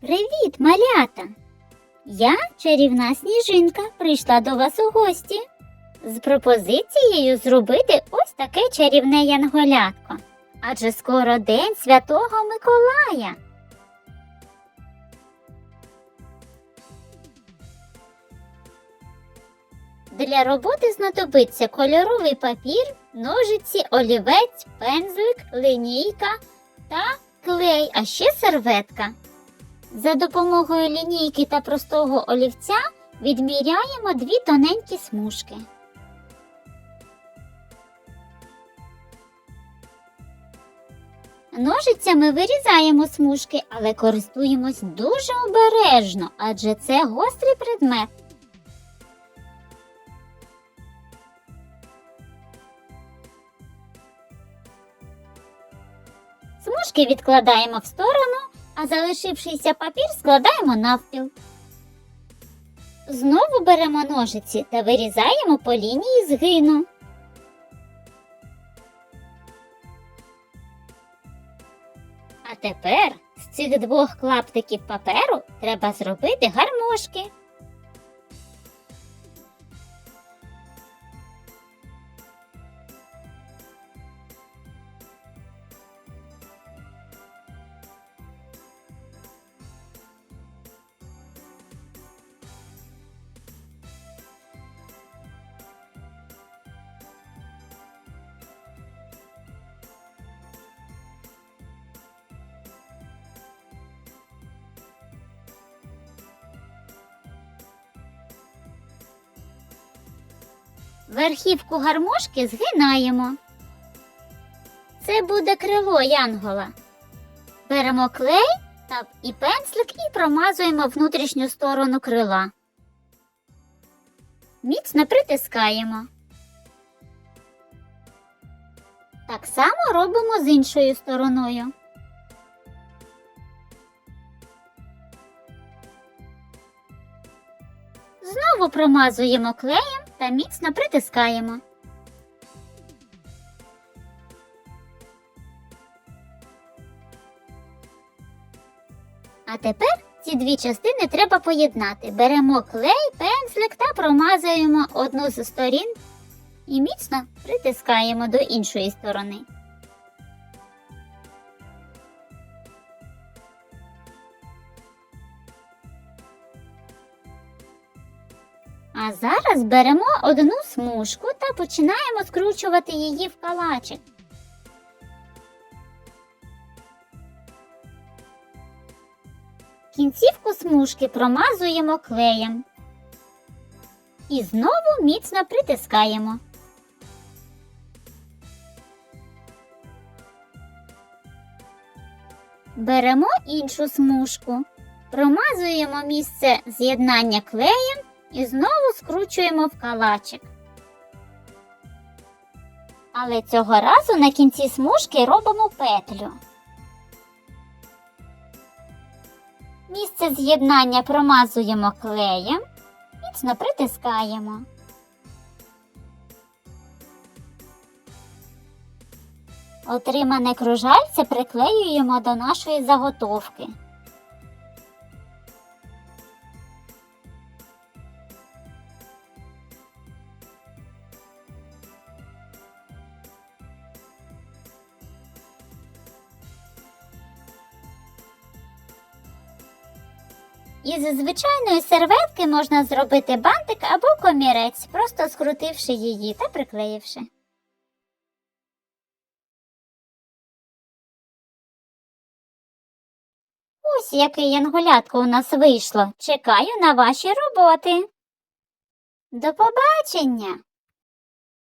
Привіт, малята! Я, чарівна сніжинка, прийшла до вас у гості з пропозицією зробити ось таке чарівне янголятко. Адже скоро день Святого Миколая. Для роботи знадобиться кольоровий папір, ножиці, олівець, пензлик, линійка та клей, а ще серветка. За допомогою лінійки та простого олівця відміряємо дві тоненькі смужки. Ножицями вирізаємо смужки, але користуємось дуже обережно, адже це гострий предмет. Смужки відкладаємо в сторону, а залишившийся папір складаємо навпіл. Знову беремо ножиці та вирізаємо по лінії згину. А тепер з цих двох клаптиків паперу треба зробити гармошки. Верхівку гармошки згинаємо. Це буде крило янгола. Беремо клей і пензлик і промазуємо внутрішню сторону крила. Міцно притискаємо. Так само робимо з іншою стороною. Знову промазуємо клеєм та міцно притискаємо. А тепер ці дві частини треба поєднати. Беремо клей, пензлик та промазуємо одну з сторін і міцно притискаємо до іншої сторони. А зараз беремо одну смужку та починаємо скручувати її в калачик. Кінцівку смужки промазуємо клеєм. І знову міцно притискаємо. Беремо іншу смужку, промазуємо місце з'єднання клеєм і знову скручуємо в калачик. Але цього разу на кінці смужки робимо петлю. Місце з'єднання промазуємо клеєм, міцно притискаємо. Отримане кружальце приклеюємо до нашої заготовки. Із звичайної серветки можна зробити бантик або комірець, просто скрутивши її та приклеївши. Ось який янголятко у нас вийшло. Чекаю на ваші роботи. До побачення!